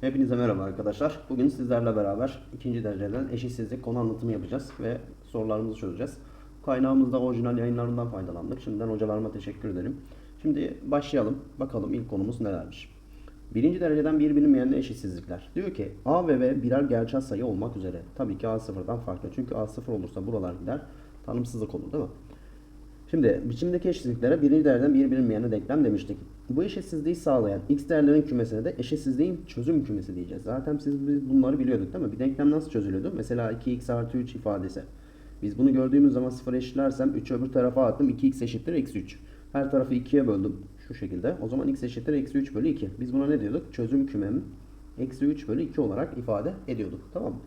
Hepinize merhaba arkadaşlar. Bugün sizlerle beraber ikinci dereceden eşitsizlik konu anlatımı yapacağız ve sorularımızı çözeceğiz. Kaynağımızda orijinal yayınlarından faydalandık. Şimdiden hocalarıma teşekkür ederim. Şimdi başlayalım. Bakalım ilk konumuz nelermiş. Birinci dereceden bir bilinmeyen eşitsizlikler. Diyor ki A ve B birer gerçel sayı olmak üzere. Tabii ki A sıfırdan farklı. Çünkü A sıfır olursa buralar gider. Tanımsızlık olur değil mi? Şimdi biçimdeki eşitsizliklere birinci dereceden bir bilinmeyene denklem demiştik. Bu eşitsizliği sağlayan x değerlerin kümesine de eşitsizliğin çözüm kümesi diyeceğiz. Zaten siz bunları biliyorduk değil mi? Bir denklem nasıl çözülüyordu? Mesela 2x artı 3 ifadesi. Biz bunu gördüğümüz zaman sıfır eşitlersem 3'ü öbür tarafa attım. 2x eşittir eksi 3. Her tarafı 2'ye böldüm. Şu şekilde. O zaman x eşittir eksi 3 bölü 2. Biz buna ne diyorduk? Çözüm kümem eksi 3 bölü 2 olarak ifade ediyorduk. Tamam mı?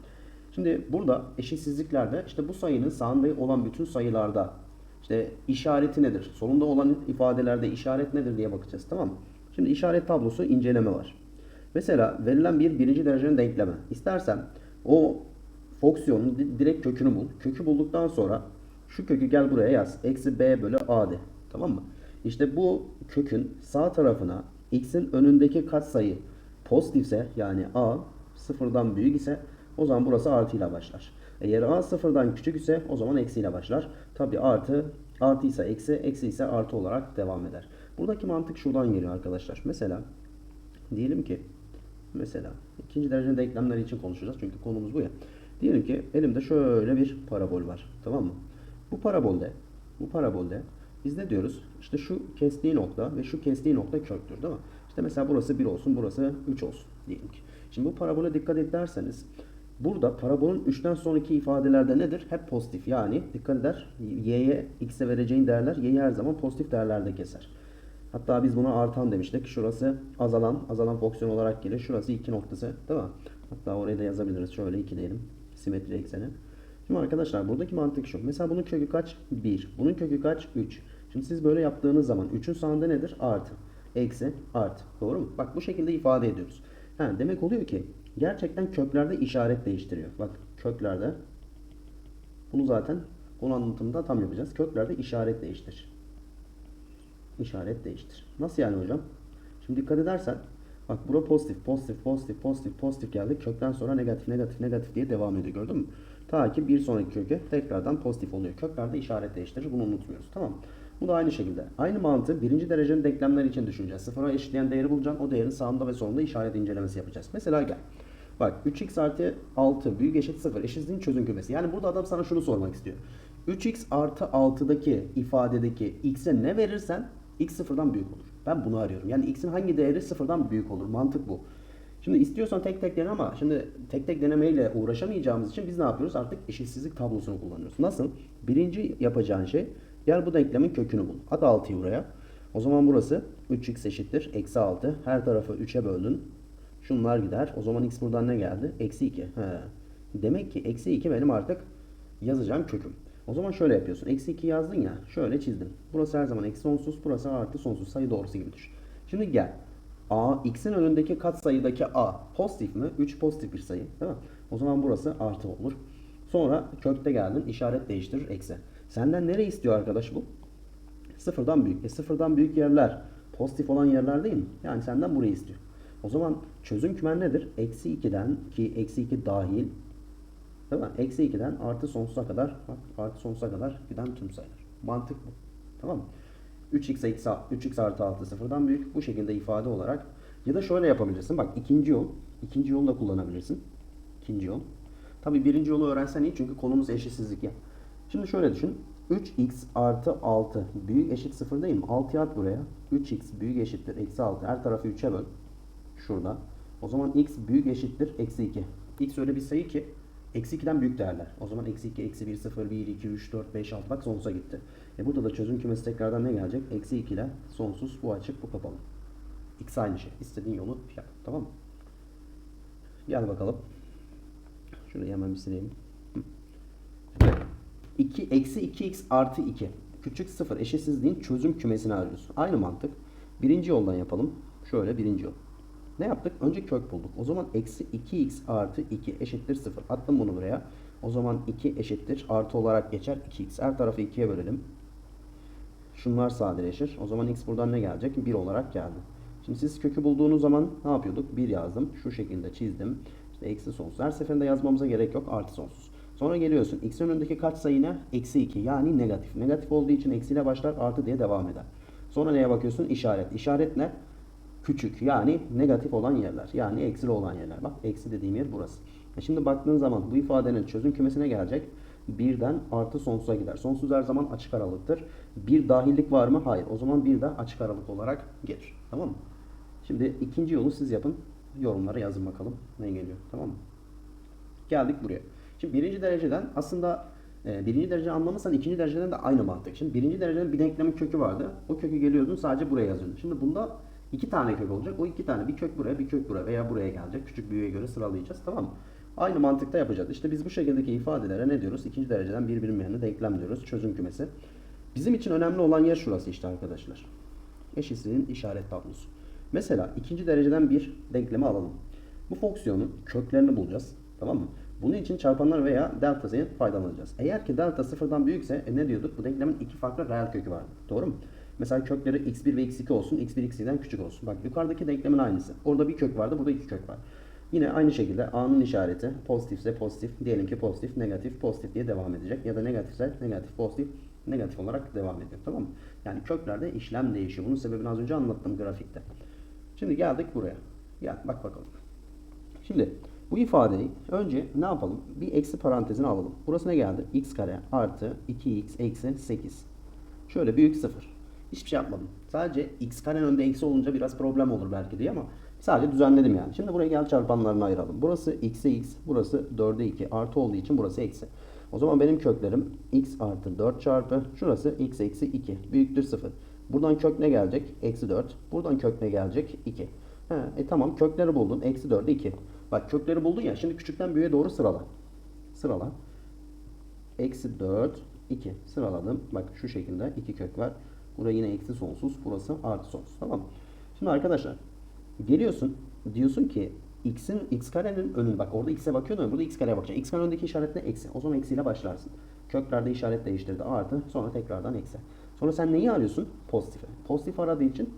Şimdi burada eşitsizliklerde işte bu sayının sağında olan bütün sayılarda işte işareti nedir? Sonunda olan ifadelerde işaret nedir diye bakacağız tamam mı? Şimdi işaret tablosu inceleme var. Mesela verilen bir birinci derecenin denkleme. İstersen o fonksiyonun di- direkt kökünü bul. Kökü bulduktan sonra şu kökü gel buraya yaz. Eksi b bölü a de. Tamam mı? İşte bu kökün sağ tarafına x'in önündeki katsayı pozitifse yani a sıfırdan büyük ise o zaman burası artıyla başlar. Eğer a sıfırdan küçük ise o zaman eksiyle başlar. Tabi artı artı ise eksi eksi ise artı olarak devam eder. Buradaki mantık şuradan geliyor arkadaşlar. Mesela diyelim ki mesela ikinci derece denklemler için konuşacağız çünkü konumuz bu ya. Diyelim ki elimde şöyle bir parabol var. Tamam mı? Bu parabolde bu parabolde biz ne diyoruz? İşte şu kestiği nokta ve şu kestiği nokta köktür değil mi? İşte mesela burası 1 olsun, burası 3 olsun diyelim ki. Şimdi bu parabole dikkat ederseniz burada parabolün 3'ten sonraki ifadelerde nedir? Hep pozitif. Yani dikkat eder y'ye x'e vereceğin değerler y'yi her zaman pozitif değerlerde keser. Hatta biz buna artan demiştik. Şurası azalan, azalan fonksiyon olarak gelir. Şurası 2 noktası değil mi? Hatta oraya da yazabiliriz. Şöyle 2 diyelim. Simetri ekseni. Şimdi arkadaşlar buradaki mantık şu. Mesela bunun kökü kaç? 1. Bunun kökü kaç? 3. Şimdi siz böyle yaptığınız zaman 3'ün sağında nedir? Artı. Eksi. Artı. Doğru mu? Bak bu şekilde ifade ediyoruz. Ha, demek oluyor ki gerçekten köklerde işaret değiştiriyor. Bak köklerde bunu zaten konu anlatımında tam yapacağız. Köklerde işaret değiştir. İşaret değiştir. Nasıl yani hocam? Şimdi dikkat edersen bak bura pozitif, pozitif, pozitif, pozitif, pozitif geldi. Kökten sonra negatif, negatif, negatif diye devam ediyor. Gördün mü? Ta ki bir sonraki köke tekrardan pozitif oluyor. Köklerde işaret değiştirir. Bunu unutmuyoruz. Tamam? Bu da aynı şekilde. Aynı mantığı birinci derecenin denklemleri için düşüneceğiz. Sıfıra eşitleyen değeri bulacaksın. O değerin sağında ve solunda işaret incelemesi yapacağız. Mesela gel. Bak 3x artı 6 büyük eşit 0 eşitsizliğin çözüm kümesi. Yani burada adam sana şunu sormak istiyor. 3x artı 6'daki ifadedeki x'e ne verirsen x sıfırdan büyük olur. Ben bunu arıyorum. Yani x'in hangi değeri sıfırdan büyük olur? Mantık bu. Şimdi istiyorsan tek tek dene ama şimdi tek tek denemeyle uğraşamayacağımız için biz ne yapıyoruz? Artık eşitsizlik tablosunu kullanıyoruz. Nasıl? Birinci yapacağın şey gel bu denklemin kökünü bul. At 6'yı buraya. O zaman burası 3x eşittir. Eksi 6. Her tarafı 3'e böldün. Şunlar gider. O zaman x buradan ne geldi? Eksi 2. He. Demek ki eksi 2 benim artık yazacağım köküm. O zaman şöyle yapıyorsun. Eksi 2 yazdın ya. Şöyle çizdim. Burası her zaman eksi sonsuz. Burası artı sonsuz. Sayı doğrusu gibi düşün. Şimdi gel. A, x'in önündeki katsayıdaki a pozitif mi? 3 pozitif bir sayı. Değil mi? O zaman burası artı olur. Sonra kökte geldin. işaret değiştirir. Eksi. Senden nereye istiyor arkadaş bu? Sıfırdan büyük. E sıfırdan büyük yerler pozitif olan yerler değil mi? Yani senden burayı istiyor. O zaman çözüm kümen nedir? Eksi 2'den ki eksi 2 dahil Değil mi? Eksi 2'den artı sonsuza kadar bak artı sonsuza kadar giden tüm sayılar. Mantık bu. Tamam mı? 3x eksi 3x artı 6 sıfırdan büyük. Bu şekilde ifade olarak ya da şöyle yapabilirsin. Bak ikinci yol. ikinci yolu da kullanabilirsin. İkinci yol. Tabi birinci yolu öğrensen iyi çünkü konumuz eşitsizlik ya. Şimdi şöyle düşün. 3x artı 6 büyük eşit 0 değil mi? 6'ya at buraya. 3x büyük eşittir eksi 6. Her tarafı 3'e böl. Şurada. O zaman x büyük eşittir eksi 2. x öyle bir sayı ki eksi 2'den büyük değerler. O zaman eksi 2, eksi 1, 0, 1, 2, 3, 4, 5, 6 bak sonsuza gitti. E burada da çözüm kümesi tekrardan ne gelecek? Eksi 2 ile sonsuz bu açık bu kapalı. X aynı şey. İstediğin yolu yap. Tamam mı? Gel bakalım. Şurayı hemen bir sileyim. Hı. 2 eksi 2x artı 2 küçük 0 eşitsizliğin çözüm kümesini arıyorsun. Aynı mantık. Birinci yoldan yapalım. Şöyle birinci yol. Ne yaptık? Önce kök bulduk. O zaman eksi 2x artı 2 eşittir 0. Attım bunu buraya. O zaman 2 eşittir. Artı olarak geçer 2x. Her tarafı 2'ye bölelim. Şunlar sadeleşir. O zaman x buradan ne gelecek? 1 olarak geldi. Şimdi siz kökü bulduğunuz zaman ne yapıyorduk? 1 yazdım. Şu şekilde çizdim. İşte eksi sonsuz. Her seferinde yazmamıza gerek yok. Artı sonsuz. Sonra geliyorsun. X'in önündeki kaç sayı ne? Eksi 2. Yani negatif. Negatif olduğu için eksiyle başlar. Artı diye devam eder. Sonra neye bakıyorsun? İşaret. İşaret ne? Küçük. Yani negatif olan yerler. Yani eksili olan yerler. Bak eksi dediğim yer burası. E Şimdi baktığın zaman bu ifadenin çözüm kümesine gelecek. Birden artı sonsuza gider. Sonsuz her zaman açık aralıktır. Bir dahillik var mı? Hayır. O zaman bir de açık aralık olarak gelir. Tamam mı? Şimdi ikinci yolu siz yapın. Yorumlara yazın bakalım ne geliyor. Tamam mı? Geldik buraya. Şimdi birinci dereceden aslında e, birinci derece anlamazsan ikinci dereceden de aynı mantık. Şimdi birinci dereceden bir denklemin kökü vardı. O kökü geliyordun sadece buraya yazıyordun. Şimdi bunda iki tane kök olacak. O iki tane bir kök buraya bir kök buraya veya buraya gelecek. Küçük büyüğe göre sıralayacağız. Tamam mı? Aynı mantıkta yapacağız. İşte biz bu şekildeki ifadelere ne diyoruz? İkinci dereceden bir bilinmeyenli denklem diyoruz. Çözüm kümesi. Bizim için önemli olan yer şurası işte arkadaşlar. Eşitsizliğin işaret tablosu. Mesela ikinci dereceden bir denklemi alalım. Bu fonksiyonun köklerini bulacağız. Tamam mı? Bunun için çarpanlar veya deltasından faydalanacağız. Eğer ki delta sıfırdan büyükse e ne diyorduk? Bu denklemin iki farklı reel kökü vardı. Doğru mu? Mesela kökleri x1 ve x2 olsun. x1 x2'den küçük olsun. Bak yukarıdaki denklemin aynısı. Orada bir kök vardı. Burada iki kök var. Yine aynı şekilde a'nın işareti pozitifse pozitif. Diyelim ki pozitif, negatif, pozitif diye devam edecek. Ya da negatifse negatif, pozitif, negatif olarak devam ediyor. Tamam mı? Yani köklerde işlem değişiyor. Bunun sebebini az önce anlattım grafikte. Şimdi geldik buraya. Gel bak bakalım. Şimdi bu ifadeyi önce ne yapalım? Bir eksi parantezine alalım. Burası ne geldi? x kare artı 2x eksi 8. Şöyle büyük 0. Hiçbir şey yapmadım. Sadece x karenin önünde eksi olunca biraz problem olur belki diye ama sadece düzenledim yani. Şimdi buraya gel çarpanlarını ayıralım. Burası x'e x, burası 4'e 2 artı olduğu için burası eksi. O zaman benim köklerim x artı 4 çarpı şurası x eksi 2 büyüktür 0. Buradan kök ne gelecek? Eksi 4. Buradan kök ne gelecek? 2. He, e tamam kökleri buldun. Eksi 4'e 2. Bak kökleri buldun ya. Şimdi küçükten büyüğe doğru sırala. Sırala. Eksi 4, 2. Sıraladım. Bak şu şekilde 2 kök var. Buraya yine eksi sonsuz. Burası artı sonsuz. Tamam mı? Şimdi arkadaşlar geliyorsun. Diyorsun ki x'in x karenin önün bak orada x'e bakıyordun burada x kareye bakacaksın. x karenin önündeki işaret ne? Eksi. O zaman eksiyle başlarsın. Köklerde işaret değiştirdi. Artı. Sonra tekrardan eksi. Sonra sen neyi arıyorsun? Pozitifi. Pozitif aradığı için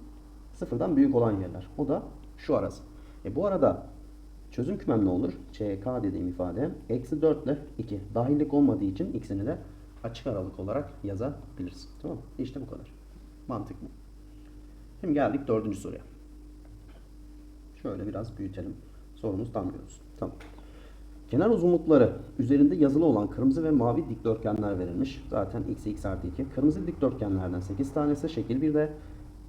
sıfırdan büyük olan yerler. O da şu arası. E bu arada çözüm kümem ne olur? ÇK dediğim ifade eksi 4 ile 2. Dahillik olmadığı için x'ini de açık aralık olarak yazabilirsin. Tamam mı? İşte bu kadar. Mantık bu. Şimdi geldik dördüncü soruya. Şöyle biraz büyütelim. Sorumuz tam görünsün. Tamam. Kenar uzunlukları üzerinde yazılı olan kırmızı ve mavi dikdörtgenler verilmiş. Zaten x x artı 2. Kırmızı dikdörtgenlerden 8 tanesi, şekil 1'de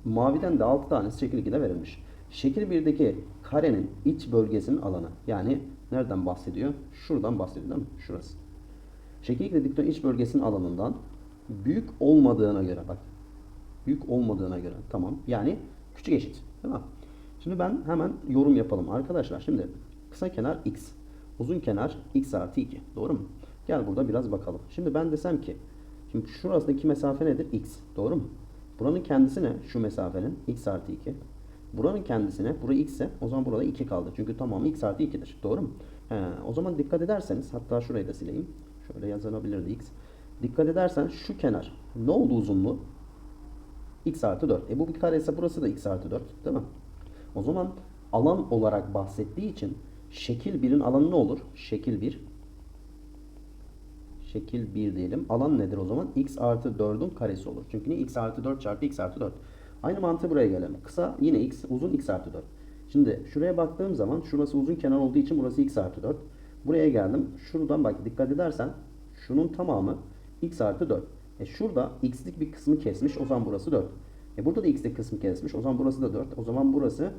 maviden de 6 tanesi şekil 2'de verilmiş. Şekil 1'deki karenin iç bölgesinin alanı. Yani nereden bahsediyor? Şuradan bahsediyor değil mi? Şurası. Şekil 2'de dikdörtgen iç bölgesinin alanından büyük olmadığına göre bak. Büyük olmadığına göre tamam. Yani küçük eşit. Değil mi? Şimdi ben hemen yorum yapalım arkadaşlar. Şimdi kısa kenar x. Uzun kenar x artı 2. Doğru mu? Gel burada biraz bakalım. Şimdi ben desem ki şimdi şurasındaki mesafe nedir? x. Doğru mu? Buranın kendisi ne? Şu mesafenin x artı 2. Buranın kendisine, burası x ise o zaman burada 2 kaldı. Çünkü tamamı x artı 2'dir. Doğru mu? He, o zaman dikkat ederseniz hatta şurayı da sileyim. Şöyle yazılabilirdi x. Dikkat edersen şu kenar ne oldu uzunluğu? X artı 4. E bu bir kare ise burası da x artı 4. Değil mi? O zaman alan olarak bahsettiği için şekil 1'in alanı ne olur? Şekil 1 şekil 1 diyelim. Alan nedir o zaman? x artı 4'ün karesi olur. Çünkü ne? x artı 4 çarpı x artı 4. Aynı mantığı buraya gelelim. Kısa yine x, uzun x artı 4. Şimdi şuraya baktığım zaman şurası uzun kenar olduğu için burası x artı 4. Buraya geldim. Şuradan bak dikkat edersen şunun tamamı x artı 4. E şurada x'lik bir kısmı kesmiş. O zaman burası 4. E burada da x'lik kısmı kesmiş. O zaman burası da 4. O zaman burası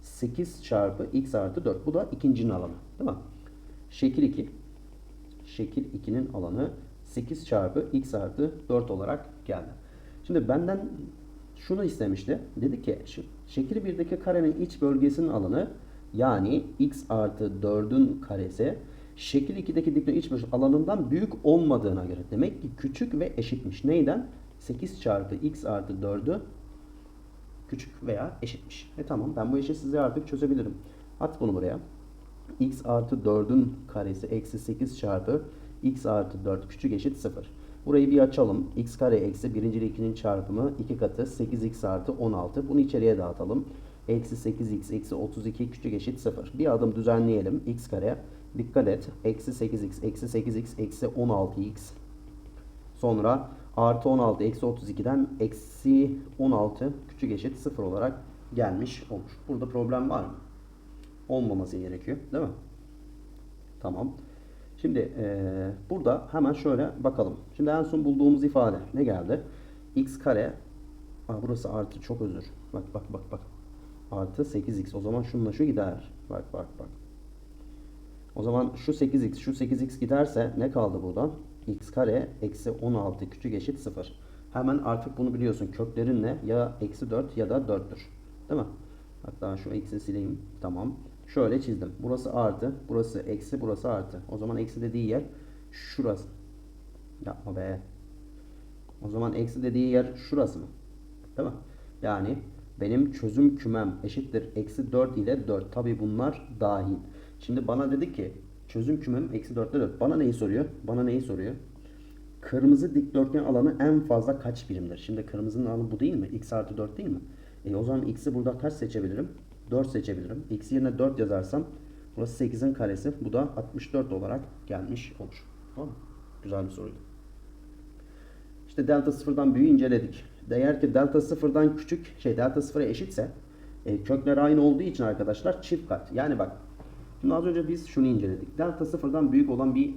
8 çarpı x artı 4. Bu da ikincinin alanı. Değil mi? Şekil 2. Şekil 2'nin alanı 8 çarpı x artı 4 olarak geldi. Şimdi benden şunu istemişti. Dedi ki şekil 1'deki karenin iç bölgesinin alanı yani x artı 4'ün karesi şekil 2'deki dikdörtgen iç bölge alanından büyük olmadığına göre demek ki küçük ve eşitmiş. Neyden? 8 çarpı x artı 4'ü küçük veya eşitmiş. E tamam ben bu eşitsizliği artık çözebilirim. At bunu buraya. x artı 4'ün karesi eksi 8 çarpı x artı 4 küçük eşit 0. Burayı bir açalım. x kare eksi 1. ile 2'nin çarpımı 2 katı 8x artı 16. Bunu içeriye dağıtalım. Eksi 8x eksi 32 küçük eşit 0. Bir adım düzenleyelim. x kare. Dikkat et. Eksi 8x eksi 8x eksi 16x. Sonra artı 16 eksi 32'den eksi 16 küçük eşit 0 olarak gelmiş olur. Burada problem var mı? Olmaması gerekiyor. Değil mi? Tamam. Şimdi eee, burada hemen şöyle bakalım. Şimdi en son bulduğumuz ifade ne geldi? x kare Aa, burası artı çok özür. Bak bak bak bak. Artı 8x. O zaman şununla şu gider. Bak bak bak. O zaman şu 8x şu 8x giderse ne kaldı buradan? x kare eksi 16 küçük eşit 0. Hemen artık bunu biliyorsun. Köklerin ne? Ya eksi 4 ya da 4'tür. Değil mi? Hatta şu eksi sileyim. Tamam. Şöyle çizdim. Burası artı. Burası eksi. Burası artı. O zaman eksi dediği yer şurası. Yapma be. O zaman eksi dediği yer şurası mı? Değil mi? Yani benim çözüm kümem eşittir. Eksi 4 ile 4. Tabi bunlar dahil. Şimdi bana dedi ki çözüm kümem eksi 4 ile 4. Bana neyi soruyor? Bana neyi soruyor? Kırmızı dikdörtgen alanı en fazla kaç birimdir? Şimdi kırmızının alanı bu değil mi? x artı 4 değil mi? E o zaman x'i burada kaç seçebilirim? 4 seçebilirim. x yerine 4 yazarsam burası 8'in karesi. Bu da 64 olarak gelmiş olur. Tamam mı? Güzel bir soruydu. İşte delta sıfırdan büyüğü inceledik. Eğer ki delta sıfırdan küçük şey delta sıfıra eşitse e, kökler aynı olduğu için arkadaşlar çift kat. Yani bak şimdi az önce biz şunu inceledik. Delta sıfırdan büyük olan bir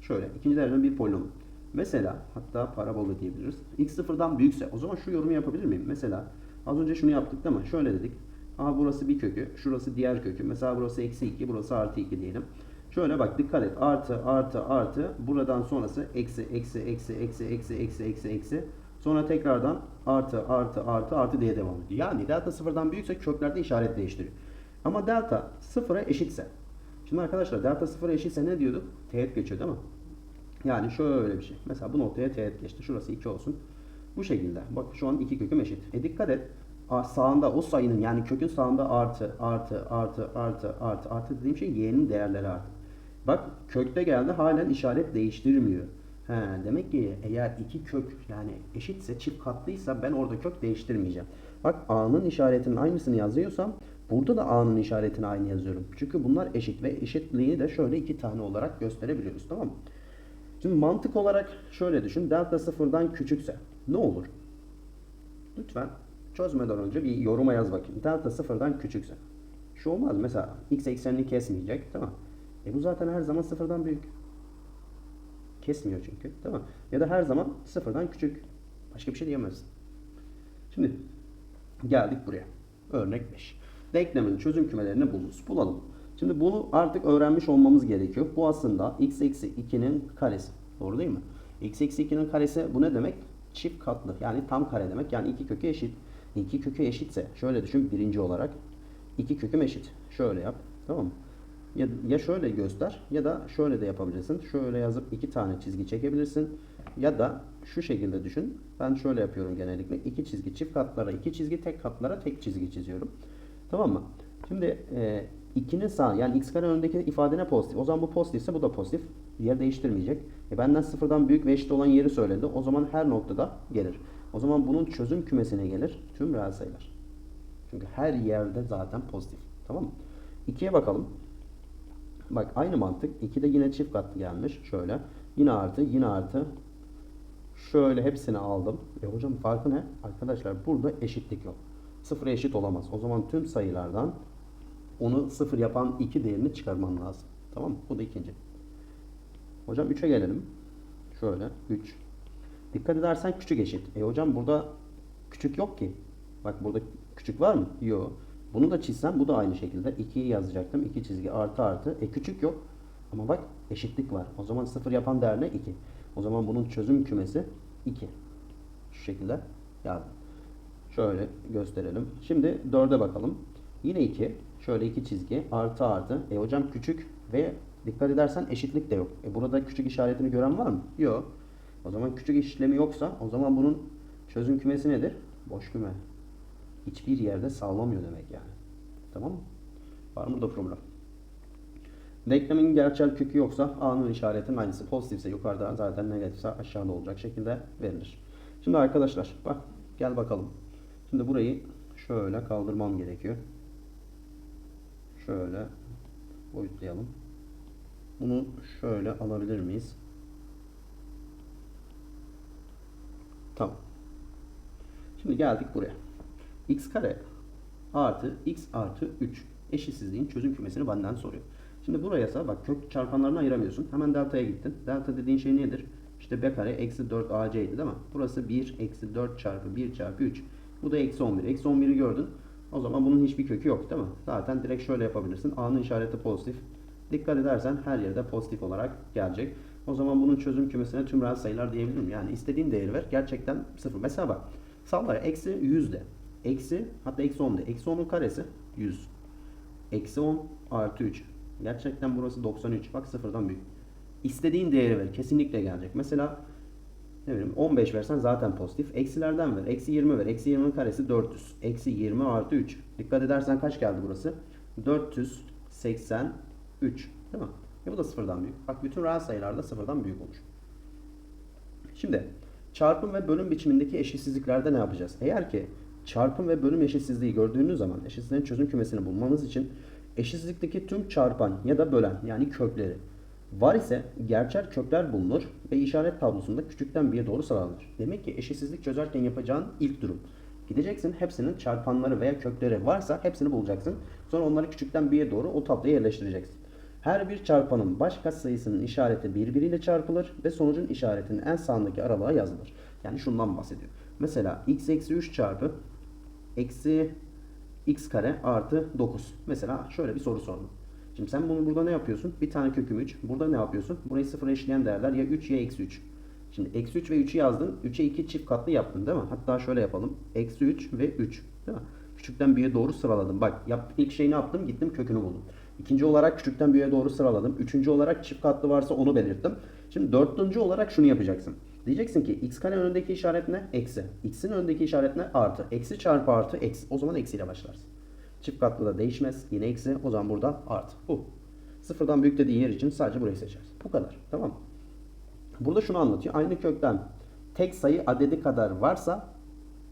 şöyle ikinci dereceden bir polinom. Mesela hatta parabola diyebiliriz. x sıfırdan büyükse o zaman şu yorumu yapabilir miyim? Mesela az önce şunu yaptık değil mi? Şöyle dedik. Aha burası bir kökü, şurası diğer kökü. Mesela burası eksi 2, burası artı 2 diyelim. Şöyle bak dikkat et. Artı, artı, artı. Buradan sonrası eksi, eksi, eksi, eksi, eksi, eksi, eksi, eksi. Sonra tekrardan artı, artı, artı, artı diye devam ediyor. Yani delta sıfırdan büyükse köklerde işaret değiştiriyor. Ama delta sıfıra eşitse. Şimdi arkadaşlar delta sıfıra eşitse ne diyorduk? Teğet geçiyor değil mi? Yani şöyle bir şey. Mesela bu noktaya teğet geçti. Şurası 2 olsun. Bu şekilde. Bak şu an iki köküm eşit. E dikkat et. Sağında o sayının yani kökün sağında artı, artı, artı, artı, artı, artı dediğim şey y'nin değerleri artı. Bak kökte geldi halen işaret değiştirmiyor. He, demek ki eğer iki kök yani eşitse çift katlıysa ben orada kök değiştirmeyeceğim. Bak a'nın işaretinin aynısını yazıyorsam burada da a'nın işaretini aynı yazıyorum. Çünkü bunlar eşit ve eşitliği de şöyle iki tane olarak gösterebiliyoruz tamam mı? Şimdi mantık olarak şöyle düşün. Delta sıfırdan küçükse ne olur? Lütfen çözmeden önce bir yoruma yaz bakayım. Delta sıfırdan küçükse. Şu olmaz. Mesela x eksenini kesmeyecek. Değil mi? E bu zaten her zaman sıfırdan büyük. Kesmiyor çünkü. Değil mi? Ya da her zaman sıfırdan küçük. Başka bir şey diyemezsin. Şimdi geldik buraya. Örnek 5. Denklemin çözüm kümelerini buluruz. Bulalım. Şimdi bunu artık öğrenmiş olmamız gerekiyor. Bu aslında x eksi 2'nin karesi. Doğru değil mi? x eksi 2'nin karesi bu ne demek? Çift katlı. Yani tam kare demek. Yani iki kökü eşit. İki kökü eşitse şöyle düşün birinci olarak. iki köküm eşit. Şöyle yap. Tamam mı? Ya, ya şöyle göster ya da şöyle de yapabilirsin. Şöyle yazıp iki tane çizgi çekebilirsin. Ya da şu şekilde düşün. Ben şöyle yapıyorum genellikle. iki çizgi çift katlara iki çizgi tek katlara tek çizgi çiziyorum. Tamam mı? Şimdi e, 2'nin sağ yani x kare önündeki ifade ne pozitif? O zaman bu pozitifse bu da pozitif. Yer değiştirmeyecek. E benden sıfırdan büyük ve eşit olan yeri söyledi. O zaman her noktada gelir. O zaman bunun çözüm kümesine gelir tüm reel sayılar. Çünkü her yerde zaten pozitif. Tamam mı? 2'ye bakalım. Bak aynı mantık. 2'de yine çift katlı gelmiş. Şöyle. Yine artı, yine artı. Şöyle hepsini aldım. E hocam farkı ne? Arkadaşlar burada eşitlik yok. Sıfıra eşit olamaz. O zaman tüm sayılardan onu sıfır yapan iki değerini çıkarman lazım. Tamam mı? Bu da ikinci. Hocam 3'e gelelim. Şöyle 3. Dikkat edersen küçük eşit. E hocam burada küçük yok ki. Bak burada küçük var mı? Yok. Bunu da çizsem bu da aynı şekilde. 2'yi yazacaktım. 2 çizgi artı artı. E küçük yok. Ama bak eşitlik var. O zaman sıfır yapan değer ne? 2. O zaman bunun çözüm kümesi 2. Şu şekilde yazdım. Şöyle gösterelim. Şimdi 4'e bakalım. Yine 2. Şöyle 2 çizgi artı artı. E hocam küçük ve dikkat edersen eşitlik de yok. E burada küçük işaretini gören var mı? Yok. O zaman küçük işlemi yoksa o zaman bunun çözüm kümesi nedir? Boş küme. Hiçbir yerde sağlamıyor demek yani. Tamam mı? Var mı burada problem? Denklemin gerçel kökü yoksa A'nın işaretinin aynısı. Pozitifse yukarıda zaten negatifse aşağıda olacak şekilde verilir. Şimdi arkadaşlar bak gel bakalım. Şimdi burayı şöyle kaldırmam gerekiyor. Şöyle boyutlayalım. Bunu şöyle alabilir miyiz? Tamam. Şimdi geldik buraya. x kare artı x artı 3 eşitsizliğin çözüm kümesini benden soruyor. Şimdi buraya ise bak kök çarpanlarını ayıramıyorsun. Hemen delta'ya gittin. Delta dediğin şey nedir? İşte b kare eksi 4 ac'ydi değil mi? Burası 1 eksi 4 çarpı 1 çarpı 3. Bu da eksi 11. Eksi 11'i gördün. O zaman bunun hiçbir kökü yok değil mi? Zaten direkt şöyle yapabilirsin. A'nın işareti pozitif. Dikkat edersen her yerde pozitif olarak gelecek. O zaman bunun çözüm kümesine tüm reel sayılar diyebilirim. Yani istediğin değeri ver. Gerçekten sıfır. Mesela bak. Salla eksi 100 de. Eksi hatta eksi 10 de. Eksi 10'un karesi 100. Eksi 10 artı 3. Gerçekten burası 93. Bak sıfırdan büyük. İstediğin değeri ver. Kesinlikle gelecek. Mesela ne bileyim 15 versen zaten pozitif. Eksilerden ver. Eksi 20 ver. Eksi 20'nin karesi 400. Eksi 20 artı 3. Dikkat edersen kaç geldi burası? 483. Değil mi? E bu da sıfırdan büyük. Bak bütün reel sayılarda sıfırdan büyük olur. Şimdi çarpım ve bölüm biçimindeki eşitsizliklerde ne yapacağız? Eğer ki çarpım ve bölüm eşitsizliği gördüğünüz zaman eşitsizliğin çözüm kümesini bulmanız için eşitsizlikteki tüm çarpan ya da bölen yani kökleri var ise gerçel kökler bulunur ve işaret tablosunda küçükten bir'e doğru sıralanır. Demek ki eşitsizlik çözerken yapacağın ilk durum. Gideceksin hepsinin çarpanları veya kökleri varsa hepsini bulacaksın. Sonra onları küçükten bir'e doğru o tabloya yerleştireceksin. Her bir çarpanın baş katsayısının işareti birbiriyle çarpılır ve sonucun işaretinin en sağındaki aralığa yazılır. Yani şundan bahsediyor. Mesela x eksi 3 çarpı eksi x kare artı 9. Mesela şöyle bir soru sordum. Şimdi sen bunu burada ne yapıyorsun? Bir tane köküm 3. Burada ne yapıyorsun? Burayı sıfıra eşleyen değerler ya 3 ya eksi 3. Şimdi eksi 3 ve 3'ü yazdın. 3'e 2 çift katlı yaptın değil mi? Hatta şöyle yapalım. Eksi 3 ve 3. Değil mi? Küçükten 1'e doğru sıraladım. Bak yap, ilk şey ne yaptım? Gittim kökünü buldum. İkinci olarak küçükten 1'e doğru sıraladım. Üçüncü olarak çift katlı varsa onu belirttim. Şimdi dördüncü olarak şunu yapacaksın. Diyeceksin ki x kare önündeki işaret ne? Eksi. X'in önündeki işaret ne? Artı. Eksi çarpı artı eksi. O zaman eksiyle başlarsın. Çift katlı da değişmez. Yine eksi. O zaman burada artı. Bu. Sıfırdan büyük dediği yer için sadece burayı seçeriz. Bu kadar. Tamam mı? Burada şunu anlatıyor. Aynı kökten tek sayı adedi kadar varsa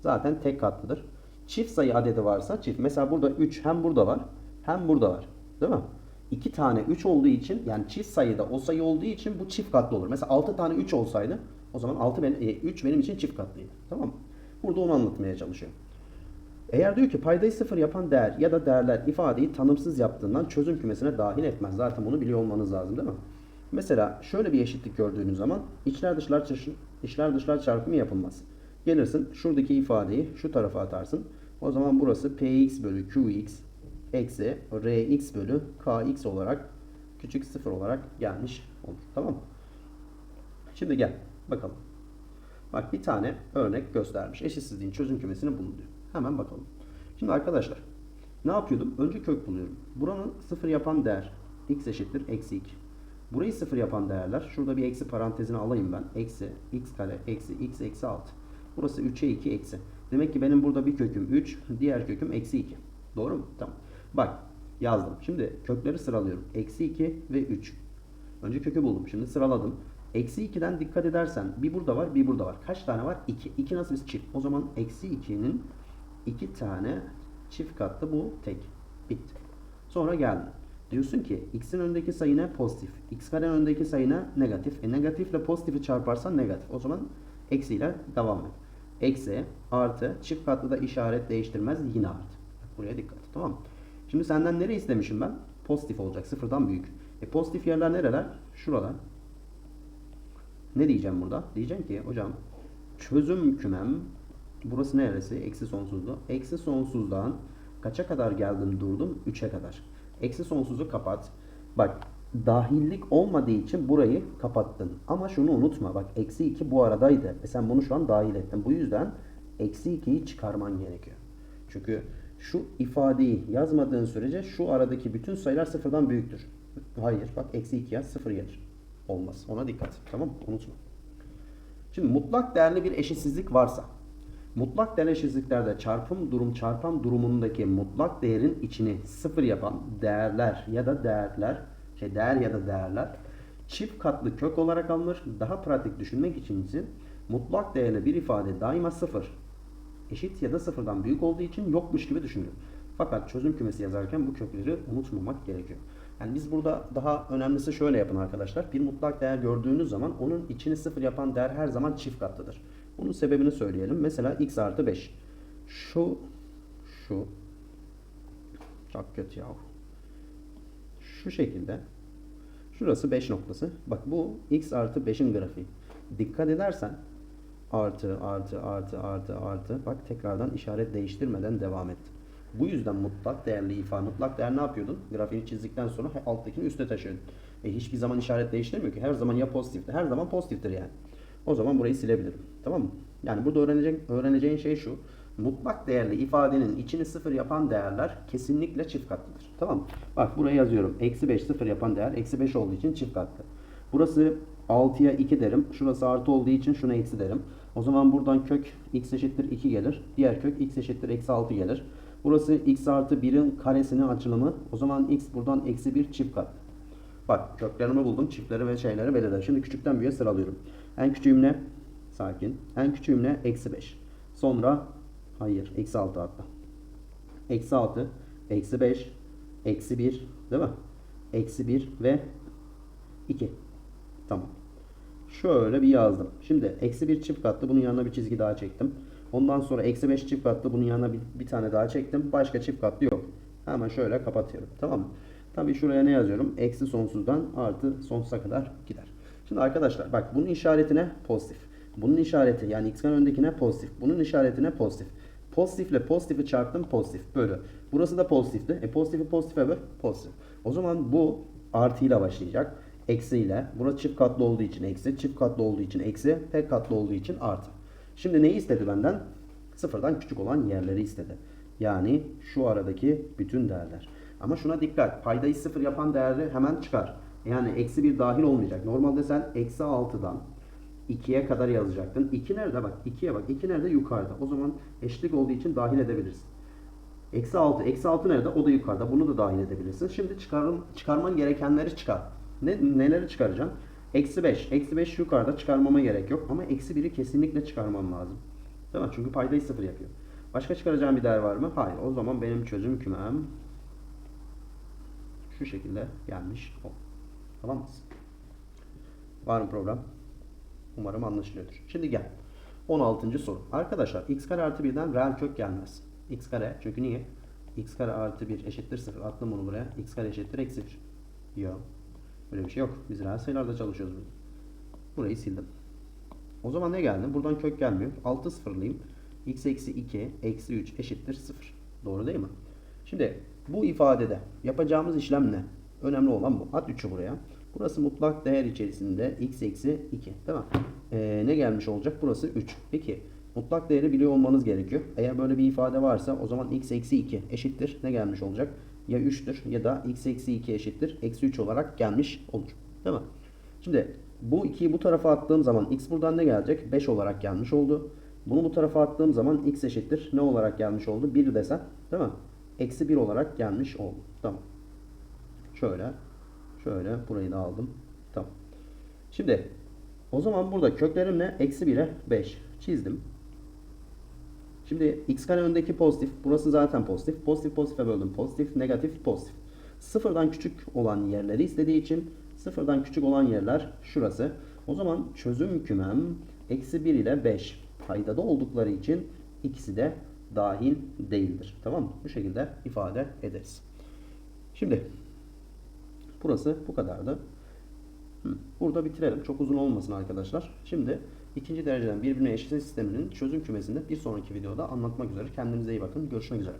zaten tek katlıdır. Çift sayı adedi varsa çift. Mesela burada 3 hem burada var hem burada var. Değil mi? 2 tane 3 olduğu için yani çift sayıda o sayı olduğu için bu çift katlı olur. Mesela 6 tane 3 olsaydı o zaman 6 benim, 3 benim için çift katlıydı. Tamam mı? Burada onu anlatmaya çalışıyor. Eğer diyor ki paydayı sıfır yapan değer ya da değerler ifadeyi tanımsız yaptığından çözüm kümesine dahil etmez. Zaten bunu biliyor olmanız lazım değil mi? Mesela şöyle bir eşitlik gördüğünüz zaman içler dışlar, çarşı, içler dışlar çarpımı yapılmaz. Gelirsin şuradaki ifadeyi şu tarafa atarsın. O zaman burası px bölü qx eksi rx bölü kx olarak küçük sıfır olarak gelmiş olur. Tamam mı? Şimdi gel bakalım. Bak bir tane örnek göstermiş. Eşitsizliğin çözüm kümesini bulun diyor. Hemen bakalım. Şimdi arkadaşlar ne yapıyordum? Önce kök buluyorum. Buranın sıfır yapan değer x eşittir eksi 2. Burayı sıfır yapan değerler. Şurada bir eksi parantezini alayım ben. Eksi x kare eksi x eksi 6. Burası 3'e 2 eksi. Demek ki benim burada bir köküm 3. Diğer köküm eksi 2. Doğru mu? Tamam. Bak yazdım. Şimdi kökleri sıralıyorum. Eksi 2 ve 3. Önce kökü buldum. Şimdi sıraladım. Eksi 2'den dikkat edersen bir burada var bir burada var. Kaç tane var? 2. 2 nasıl bir çift? O zaman eksi 2'nin 2 tane çift katlı bu tek. Bitti. Sonra geldin. Diyorsun ki x'in önündeki sayı ne? Pozitif. x karenin önündeki sayı ne? Negatif. E negatifle pozitifi çarparsan negatif. O zaman eksiyle devam et. Eksi, artı, çift katlı da işaret değiştirmez. Yine artı. Buraya dikkat. Tamam mı? Şimdi senden nereye istemişim ben? Pozitif olacak. Sıfırdan büyük. E pozitif yerler nereler? Şuralar. Ne diyeceğim burada? Diyeceğim ki hocam çözüm kümem burası neresi? Eksi sonsuzluğu. Eksi sonsuzdan kaça kadar geldim durdum? 3'e kadar. Eksi sonsuzu kapat. Bak dahillik olmadığı için burayı kapattın. Ama şunu unutma bak eksi 2 bu aradaydı. E sen bunu şu an dahil ettin. Bu yüzden eksi 2'yi çıkarman gerekiyor. Çünkü şu ifadeyi yazmadığın sürece şu aradaki bütün sayılar sıfırdan büyüktür. Hayır bak eksi 2 yaz sıfır gelir. Olmaz. Ona dikkat. Tamam mı? Unutma. Şimdi mutlak değerli bir eşitsizlik varsa mutlak değerli eşitsizliklerde çarpım durum çarpam durumundaki mutlak değerin içini sıfır yapan değerler ya da değerler şey değer ya da değerler çift katlı kök olarak alınır. Daha pratik düşünmek için ise mutlak değerli bir ifade daima sıfır eşit ya da sıfırdan büyük olduğu için yokmuş gibi düşünülür. Fakat çözüm kümesi yazarken bu kökleri unutmamak gerekiyor. Yani biz burada daha önemlisi şöyle yapın arkadaşlar. Bir mutlak değer gördüğünüz zaman onun içini sıfır yapan değer her zaman çift katlıdır. Bunun sebebini söyleyelim. Mesela x artı 5. Şu, şu. Çok kötü ya. Şu şekilde. Şurası 5 noktası. Bak bu x artı 5'in grafiği. Dikkat edersen artı artı artı artı artı bak tekrardan işaret değiştirmeden devam etti. Bu yüzden mutlak değerli ifade mutlak değer ne yapıyordun? Grafiğini çizdikten sonra alttakini üste taşıyordun. E hiçbir zaman işaret değiştirmiyor ki. Her zaman ya pozitiftir. Her zaman pozitiftir yani. O zaman burayı silebilirim. Tamam mı? Yani burada öğreneceğin, öğreneceğin şey şu. Mutlak değerli ifadenin içini sıfır yapan değerler kesinlikle çift katlıdır. Tamam mı? Bak buraya yazıyorum. Eksi 5 sıfır yapan değer eksi 5 olduğu için çift katlı. Burası 6'ya 2 derim. Şurası artı olduğu için şuna eksi derim. O zaman buradan kök x eşittir 2 gelir. Diğer kök x eşittir eksi 6 gelir. Burası x artı 1'in karesinin açılımı. O zaman x buradan eksi 1 çift kat. Bak köklerimi buldum. Çiftleri ve şeyleri belirledim. Şimdi küçükten büyüğe sıralıyorum. En küçüğüm ne? Sakin. En küçüğüm ne? Eksi 5. Sonra hayır. Eksi 6 hatta. Eksi 6. Eksi 5. Eksi 1. Değil mi? Eksi 1 ve 2. Tamam. Şöyle bir yazdım. Şimdi eksi 1 çift katlı. Bunun yanına bir çizgi daha çektim. Ondan sonra eksi 5 çift katlı. Bunun yanına bir, bir tane daha çektim. Başka çift katlı yok. Hemen şöyle kapatıyorum. Tamam mı? Tabii şuraya ne yazıyorum? Eksi sonsuzdan artı sonsuza kadar gider. Şimdi arkadaşlar bak bunun işaretine pozitif. Bunun işareti yani x'in öndekine pozitif. Bunun işaretine pozitif. Pozitifle pozitifi çarptım pozitif. Böyle. Burası da pozitifti. E pozitifi pozitife böl pozitif. O zaman bu artıyla başlayacak. Eksiyle. Burası çift katlı olduğu için eksi. Çift katlı olduğu için eksi. Tek katlı olduğu için artı. Şimdi neyi istedi benden? Sıfırdan küçük olan yerleri istedi. Yani şu aradaki bütün değerler. Ama şuna dikkat. Paydayı sıfır yapan değerleri hemen çıkar. Yani eksi bir dahil olmayacak. Normalde sen eksi 6'dan 2'ye kadar yazacaktın. 2 nerede bak? 2'ye bak. 2 nerede? Yukarıda. O zaman eşlik olduğu için dahil edebilirsin. Eksi 6. Eksi 6 nerede? O da yukarıda. Bunu da dahil edebilirsin. Şimdi çıkarım, çıkarman gerekenleri çıkar. Ne, neleri çıkaracağım? Eksi 5. Eksi 5 yukarıda çıkarmama gerek yok. Ama eksi 1'i kesinlikle çıkarmam lazım. Değil mi? Çünkü paydayı sıfır yapıyor. Başka çıkaracağım bir değer var mı? Hayır. O zaman benim çözüm kümem şu şekilde gelmiş ol. Tamam mı? Var mı problem? Umarım anlaşılıyordur. Şimdi gel. 16. soru. Arkadaşlar x kare artı 1'den reel kök gelmez. x kare çünkü niye? x kare artı 1 eşittir 0. Attım bunu buraya. x kare eşittir eksi 1. Yok. Böyle bir şey yok. Biz reel sayılarda çalışıyoruz burada. Burayı sildim. O zaman ne geldi? Buradan kök gelmiyor. 6 sıfırlayayım. x eksi 2 eksi 3 eşittir 0. Doğru değil mi? Şimdi bu ifadede yapacağımız işlem ne? Önemli olan bu. At 3'ü buraya. Burası mutlak değer içerisinde x eksi 2. Değil mi? Ee, ne gelmiş olacak? Burası 3. Peki mutlak değeri biliyor olmanız gerekiyor. Eğer böyle bir ifade varsa o zaman x eksi 2 eşittir. Ne gelmiş olacak? Ya 3'tür ya da x eksi 2 eşittir. Eksi 3 olarak gelmiş olur. Değil mi? Şimdi bu 2'yi bu tarafa attığım zaman x buradan ne gelecek? 5 olarak gelmiş oldu. Bunu bu tarafa attığım zaman x eşittir. Ne olarak gelmiş oldu? 1 desem. Değil mi? Eksi 1 olarak gelmiş oldu. Tamam. Şöyle. Şöyle. Burayı da aldım. Tamam. Şimdi o zaman burada köklerim ne? Eksi 1'e 5. Çizdim. Şimdi x kare öndeki pozitif. Burası zaten pozitif. Pozitif pozitife böldüm. Pozitif, negatif, pozitif. Sıfırdan küçük olan yerleri istediği için sıfırdan küçük olan yerler şurası. O zaman çözüm kümem eksi 1 ile 5 paydada oldukları için ikisi de dahil değildir. Tamam mı? Bu şekilde ifade ederiz. Şimdi burası bu kadardı. Burada bitirelim. Çok uzun olmasın arkadaşlar. Şimdi ikinci dereceden birbirine eşit sisteminin çözüm kümesinde bir sonraki videoda anlatmak üzere. Kendinize iyi bakın. Görüşmek üzere.